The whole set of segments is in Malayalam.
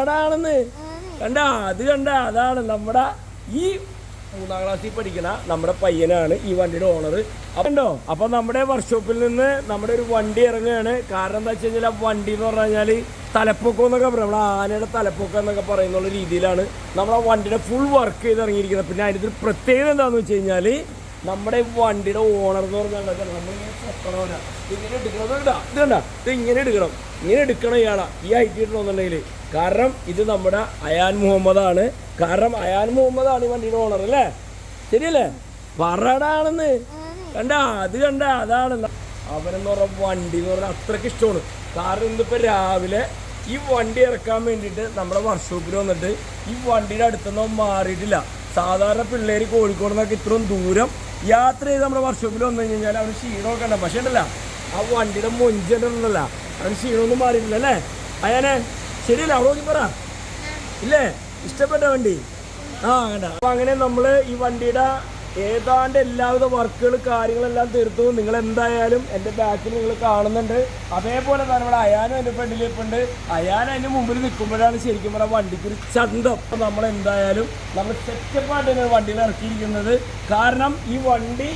പറടാണെന്ന് കണ്ട? അത് കണ്ട? അതാണ് നമ്മുടെ ഈ മൂന്നാം ക്ലാസ്സിൽ പഠിക്കണ നമ്മുടെ പയ്യനാണ് ഈ വണ്ടിയുടെ ഓണർ അപ്പോ അപ്പൊ നമ്മുടെ വർക്ക്ഷോപ്പിൽ നിന്ന് നമ്മുടെ ഒരു വണ്ടി ഇറങ്ങുകയാണ്. കാരണം എന്താ വെച്ച് കഴിഞ്ഞാൽ വണ്ടി എന്ന് പറഞ്ഞു കഴിഞ്ഞാൽ തലപ്പൊക്കം എന്നൊക്കെ പറയും. നമ്മൾ ആനയുടെ തലപ്പൊക്കം എന്നൊക്കെ പറയുന്ന രീതിയിലാണ് നമ്മൾ ആ വണ്ടിയുടെ ഫുൾ വർക്ക് ചെയ്ത് ഇറങ്ങിയിരിക്കുന്നത്. പിന്നെ അതിന്റെ ഒരു പ്രത്യേകത എന്താണെന്ന് വെച്ച് കഴിഞ്ഞാൽ നമ്മുടെ വണ്ടിയുടെ ഓണർ എന്ന് പറഞ്ഞാൽ നമ്മളിങ്ങനെ. ഇങ്ങനെ എടുക്കണം. ഇത് കണ്ടാ? ഇത് ഇത് ഇങ്ങനെ എടുക്കണം. ഇങ്ങനെ എടുക്കണം ഇയാളാ. ഈ ഹൈറ്റ് ഇടണമെന്നുണ്ടെങ്കിൽ കാരണം ഇത് നമ്മുടെ അയാൻ മുഹമ്മദാണ്. കാരണം അയാൻ മുഹമ്മദാണ് ഈ വണ്ടിയുടെ ഓണർ അല്ലേ? ശരിയല്ലേ? പറടാണെന്ന്. കണ്ട? അത് കണ്ട? അതാണ്. അവനെന്ന് പറഞ്ഞ വണ്ടി എന്ന് പറഞ്ഞാൽ അത്രയ്ക്ക് ഇഷ്ടമാണ്. കാരണം ഇന്നിപ്പോ രാവിലെ ഈ വണ്ടി ഇറക്കാൻ വേണ്ടിയിട്ട് നമ്മുടെ വർക്ക്ഷോപ്പിൽ വന്നിട്ട് ഈ വണ്ടിയുടെ അടുത്തൊന്നും മാറിയിട്ടില്ല. സാധാരണ പിള്ളേര് കോഴിക്കോട് നിന്നൊക്കെ ഇത്രയും ദൂരം യാത്ര ചെയ്ത് നമ്മുടെ വർക്ക്ഷോപ്പിൽ വന്നു കഴിഞ്ഞാൽ അവന് ക്ഷീണമൊക്കെ ഉണ്ട്. പക്ഷേ ഉണ്ടല്ല ആ വണ്ടിയുടെ മൊഞ്ചുണ്ടല്ല അവന് ക്ഷീണമൊന്നും മാറിയിട്ടില്ല അല്ലേ? അയാനെ ശരിയല്ല? അവളോക്കി പറ. ഇല്ലേ? ഇഷ്ടപ്പെട്ട വണ്ടി? ആ കണ്ട? അപ്പൊ അങ്ങനെ നമ്മൾ ഈ വണ്ടിയുടെ ഏതാണ്ട് എല്ലാവിധ വർക്കുകൾ കാര്യങ്ങളെല്ലാം തീർത്തു. നിങ്ങൾ എന്തായാലും എന്റെ ബാക്കിൽ നിങ്ങൾ കാണുന്നുണ്ട്. അതേപോലെ തന്നെ ഇവിടെ അയാനും എന്റെ ഫ്രണ്ടിൽ അയാൻ അതിന് മുമ്പിൽ നിൽക്കുമ്പോഴാണ് ശരിക്കും പറഞ്ഞാൽ വണ്ടിക്ക് ഒരു ചന്തം. അപ്പൊ നമ്മൾ എന്തായാലും നമ്മൾ സെറ്റപ്പായിട്ട് വണ്ടിയിൽ ഇറക്കിയിരിക്കുന്നത്. കാരണം ഈ വണ്ടി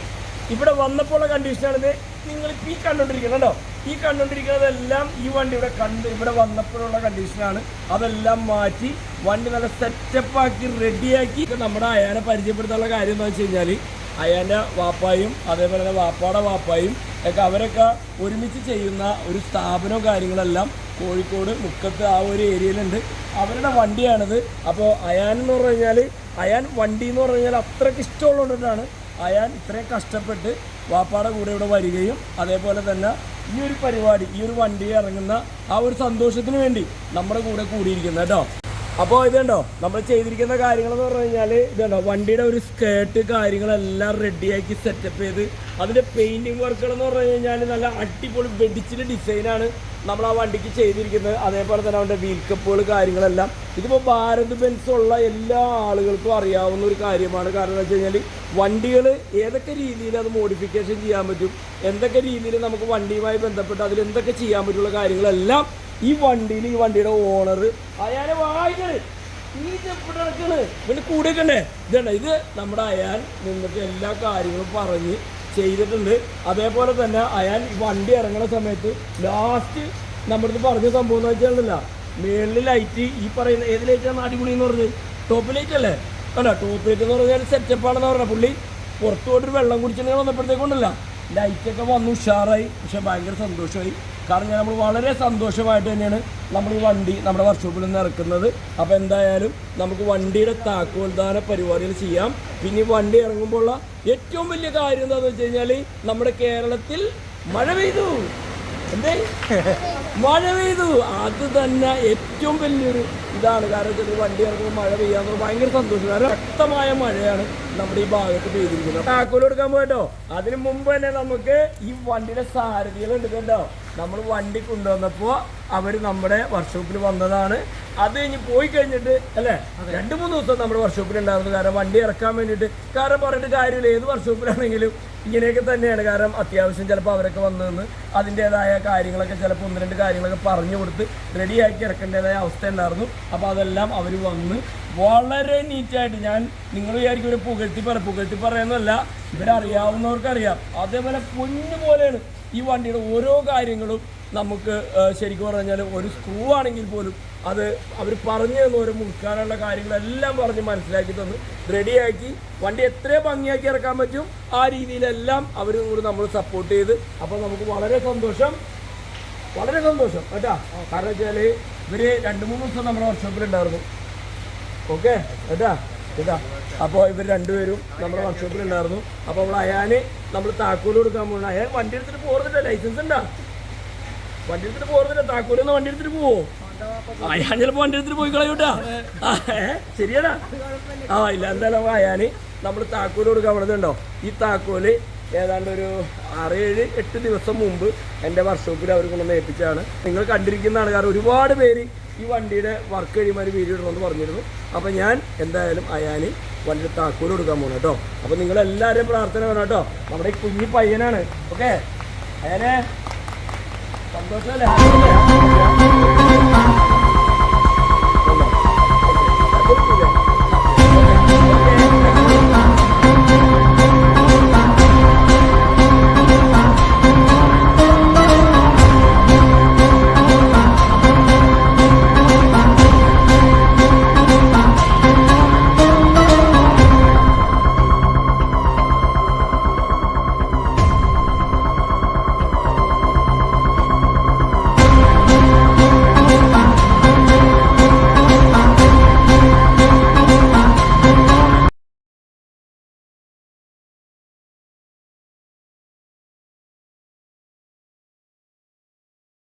ഇവിടെ വന്നപ്പോഴുള്ള കണ്ടീഷനാണിത് നിങ്ങൾ ഈ കണ്ടുകൊണ്ടിരിക്കുന്നുണ്ടോ ഈ കണ്ടോണ്ടിരിക്കുന്നതെല്ലാം ഈ വണ്ടി ഇവിടെ കണ്ട് ഇവിടെ വന്നപ്പോഴുള്ള കണ്ടീഷനാണ് അതെല്ലാം മാറ്റി വണ്ടി നല്ല സെറ്റപ്പാക്കി റെഡിയാക്കി നമ്മുടെ അയാനെ പരിചയപ്പെടുത്താനുള്ള കാര്യം എന്താ വെച്ച് കഴിഞ്ഞാൽ അയാന്റെ വാപ്പായും അതേപോലെ തന്നെ വാപ്പാടെ വാപ്പായും ഒക്കെ അവരൊക്കെ ഒരുമിച്ച് ചെയ്യുന്ന ഒരു സ്ഥാപനവും കാര്യങ്ങളെല്ലാം കോഴിക്കോട് മുക്കത്ത് ആ ഒരു ഏരിയയിലുണ്ട്. അവരുടെ വണ്ടിയാണിത്. അപ്പോൾ അയാൻ എന്ന് പറഞ്ഞു കഴിഞ്ഞാൽ അയാൻ വണ്ടി എന്ന് പറഞ്ഞു കഴിഞ്ഞാൽ അത്രയ്ക്ക് ഇഷ്ടമുള്ളതുകൊണ്ടിട്ടാണ് അയാൻ ഇത്രയും കഷ്ടപ്പെട്ട് വാപ്പാടെ കൂടെ ഇവിടെ വരികയും അതേപോലെ തന്നെ ഈ ഒരു പരിപാടി ഈ ഒരു വണ്ടി ഇറങ്ങുന്ന ആ ഒരു സന്തോഷത്തിന് വേണ്ടി നമ്മുടെ കൂടെ കൂടിയിരിക്കുന്നത് കേട്ടോ. അപ്പോൾ ഇതുണ്ടോ? നമ്മൾ ചെയ്തിരിക്കുന്ന കാര്യങ്ങൾ എന്ന് പറഞ്ഞു കഴിഞ്ഞാൽ ഇതുണ്ടോ? വണ്ടിയുടെ ഒരു സ്കേർട്ട് കാര്യങ്ങളെല്ലാം റെഡിയാക്കി സെറ്റപ്പ് ചെയ്ത് അതിന്റെ പെയിന്റിങ് വർക്കുകൾ എന്ന് പറഞ്ഞു കഴിഞ്ഞാൽ നല്ല അടിപൊളി വെടിച്ചിട്ട് ഡിസൈനാണ് നമ്മൾ ആ വണ്ടിക്ക് ചെയ്തിരിക്കുന്നത്. അതേപോലെ തന്നെ അവന്റെ വീൽ കപ്പുകൾ കാര്യങ്ങളെല്ലാം. ഇതിപ്പോൾ ഭാരത് ബെൻസ് ഉള്ള എല്ലാ ആളുകൾക്കും അറിയാവുന്ന ഒരു കാര്യമാണ്. കാരണം എന്താ വെച്ച് കഴിഞ്ഞാൽ വണ്ടികൾ ഏതൊക്കെ രീതിയിൽ അത് മോഡിഫിക്കേഷൻ ചെയ്യാൻ പറ്റും? എന്തൊക്കെ രീതിയിൽ നമുക്ക് വണ്ടിയുമായി ബന്ധപ്പെട്ട് അതിൽ എന്തൊക്കെ ചെയ്യാൻ പറ്റുള്ള കാര്യങ്ങളെല്ലാം ഈ വണ്ടിയിൽ ഈ വണ്ടിയുടെ ഓണർ അയാളെ വായിക്കണ് ഈ ചെപ്പിട്ട് നടക്കണ്. ഇതണ്ട ഇത് നമ്മുടെ അയാൻ നിന്നിട്ട് എല്ലാ കാര്യങ്ങളും പറഞ്ഞ് ചെയ്തിട്ടുണ്ട്. അതേപോലെ തന്നെ അയാൻ വണ്ടി ഇറങ്ങുന്ന സമയത്ത് ലാസ്റ്റ് നമ്മുടെ അടുത്ത് പറഞ്ഞ സംഭവം എന്ന് വെച്ചാൽ മേളിൽ ലൈറ്റ് ഈ പറയുന്ന ഏത് ലൈറ്റാണ് അടിപൊളി എന്ന് പറഞ്ഞത്? ടോപ്പ് ലൈറ്റ് അല്ലേ? അല്ല ടോപ്പ് ലൈറ്റ് എന്ന് പറഞ്ഞാൽ സെറ്റപ്പാണെന്ന് പറഞ്ഞ പുള്ളി പുറത്തോട്ടൊരു വെള്ളം കുടിച്ചിട്ട് വന്നപ്പോഴത്തേക്കൊണ്ടല്ല ലൈറ്റൊക്കെ വന്നു ഉഷാറായി. പക്ഷെ ഭയങ്കര സന്തോഷമായി. കാരണം നമ്മൾ വളരെ സന്തോഷമായിട്ട് തന്നെയാണ് നമ്മൾ ഈ വണ്ടി നമ്മുടെ വർക്ക്ഷോപ്പിൽ നിന്ന് ഇറക്കുന്നത്. അപ്പോൾ എന്തായാലും നമുക്ക് വണ്ടിയുടെ താക്കോൽദാന പരിപാടികൾ ചെയ്യാം. പിന്നെ ഈ വണ്ടി ഇറങ്ങുമ്പോഴുള്ള ഏറ്റവും വലിയ കാര്യം എന്താണെന്ന് വെച്ച് കഴിഞ്ഞാൽ നമ്മുടെ കേരളത്തിൽ മഴ പെയ്തു. എന്തേ? മഴ പെയ്തു. അത് തന്നെ ഏറ്റവും വലിയൊരു ഇതാണ്. കാരണം വെച്ചാൽ വണ്ടി ഇറങ്ങുമ്പോൾ മഴ പെയ്യാന്ന് ഭയങ്കര സന്തോഷം. കാരണം ശക്തമായ മഴയാണ് നമ്മുടെ ഈ ഭാഗത്ത് പെയ്തിരിക്കുന്നത്. താക്കോൽ എടുക്കാൻ പോയിട്ടോ? അതിന് മുമ്പ് തന്നെ നമുക്ക് ഈ വണ്ടിയുടെ സാരഥികൾ ഉണ്ട് കേട്ടോ നമ്മൾ വണ്ടി കൊണ്ടുവന്നപ്പോൾ അവർ നമ്മുടെ വർക്ക്ഷോപ്പിൽ വന്നതാണ്. അത് കഴിഞ്ഞ് പോയി കഴിഞ്ഞിട്ട് അല്ലേ? രണ്ട് മൂന്ന് ദിവസം നമ്മുടെ വർക്ക്ഷോപ്പിൽ ഉണ്ടായിരുന്നു. കാരണം വണ്ടി ഇറക്കാൻ വേണ്ടിയിട്ട്. കാരണം പറഞ്ഞിട്ട് കാര്യമില്ല. ഏത് വർക്ക്ഷോപ്പിലാണെങ്കിലും ഇങ്ങനെയൊക്കെ തന്നെയാണ്. കാരണം അത്യാവശ്യം ചിലപ്പോൾ അവരൊക്കെ വന്നു നിന്ന് അതിന്റെതായ കാര്യങ്ങളൊക്കെ ചിലപ്പോൾ ഒന്ന് രണ്ട് കാര്യങ്ങളൊക്കെ പറഞ്ഞു കൊടുത്ത് റെഡിയാക്കി ഇറക്കേണ്ടതായ അവസ്ഥ ഉണ്ടായിരുന്നു. അപ്പോൾ അതെല്ലാം അവർ വന്ന് വളരെ നീറ്റായിട്ട് ഞാൻ നിങ്ങൾ വിചാരിക്കും ഒരു പുകഴ്ത്തി പറ പുകഴ്ത്തി പറയുന്നതല്ല ഇവരറിയാവുന്നവർക്കറിയാം. അതേപോലെ പൊന്നു പോലെയാണ്. ഈ വണ്ടിയുടെ ഓരോ കാര്യങ്ങളും നമുക്ക് ശരിക്കും പറഞ്ഞാൽ ഒരു സ്ക്രൂ ആണെങ്കിൽ പോലും അത് അവർ പറഞ്ഞു തന്ന ഓരോ മുറുക്കാനുള്ള കാര്യങ്ങളെല്ലാം പറഞ്ഞ് മനസ്സിലാക്കി തന്നു റെഡിയാക്കി വണ്ടി എത്ര ഭംഗിയാക്കി ഇറക്കാൻ പറ്റും. ആ രീതിയിലെല്ലാം അവരും കൂടി നമ്മൾ സപ്പോർട്ട് ചെയ്ത്. അപ്പോൾ നമുക്ക് വളരെ സന്തോഷം. വളരെ സന്തോഷം കേട്ടാ. കാരണം വെച്ചാൽ ഇവർ രണ്ട് മൂന്ന് ദിവസം നമ്മുടെ വർക്ക്ഷോപ്പിലുണ്ടായിരുന്നു ഓക്കെ കേട്ടാ? കേട്ടാ അപ്പോൾ ഇവർ രണ്ടുപേരും നമ്മുടെ വർക്ക്ഷോപ്പിൽ ഉണ്ടായിരുന്നു. അപ്പോൾ നമ്മൾ അയാന് നമ്മൾ താക്കോൽ കൊടുക്കാൻ പോകണം അയാൾ വണ്ടി എടുത്തിട്ട് പോകുന്നില്ല ലൈസൻസ് ഉണ്ടാ? വണ്ടി എടുത്തിട്ട് പോകുന്നില്ല താക്കോലൊന്ന് വണ്ടി എടുത്തിട്ട് പോവോ? അയാൻ ചിലപ്പോൾ വണ്ടി എടുത്തിട്ട് പോയി കളയൂട്ടാ ശരിയല്ല ആ ഇല്ല എന്തായാലും അയാന് നമ്മൾ താക്കോൽ കൊടുക്കാൻ പോണതുണ്ടോ? ഈ താക്കോൽ ഏതാണ്ട് ഒരു ആറ് ഏഴ് എട്ട് ദിവസം മുമ്പ് എന്റെ വർക്ക്ഷോപ്പിൽ അവർ കൊണ്ടുവന്ന് ഏൽപ്പിച്ചതാണ്. നിങ്ങൾ കണ്ടിരിക്കുന്നതാണ് കാരണം ഒരുപാട് പേര് ഈ വണ്ടിയുടെ വർക്ക് കഴിയുമ്പോൾ വീഡിയോ ഇടണമെന്ന് പറഞ്ഞിരുന്നു. അപ്പോൾ ഞാൻ എന്തായാലും അയാന് വണ്ടി താക്കോൽ കൊടുക്കാൻ പോകണം കേട്ടോ. അപ്പോൾ നിങ്ങളെല്ലാവരും പ്രാർത്ഥന വേണം കേട്ടോ. നമ്മുടെ ഈ കുഞ്ഞി പയ്യനാണ്. ഓക്കെ? അയാനെ? സന്തോഷമല്ലേ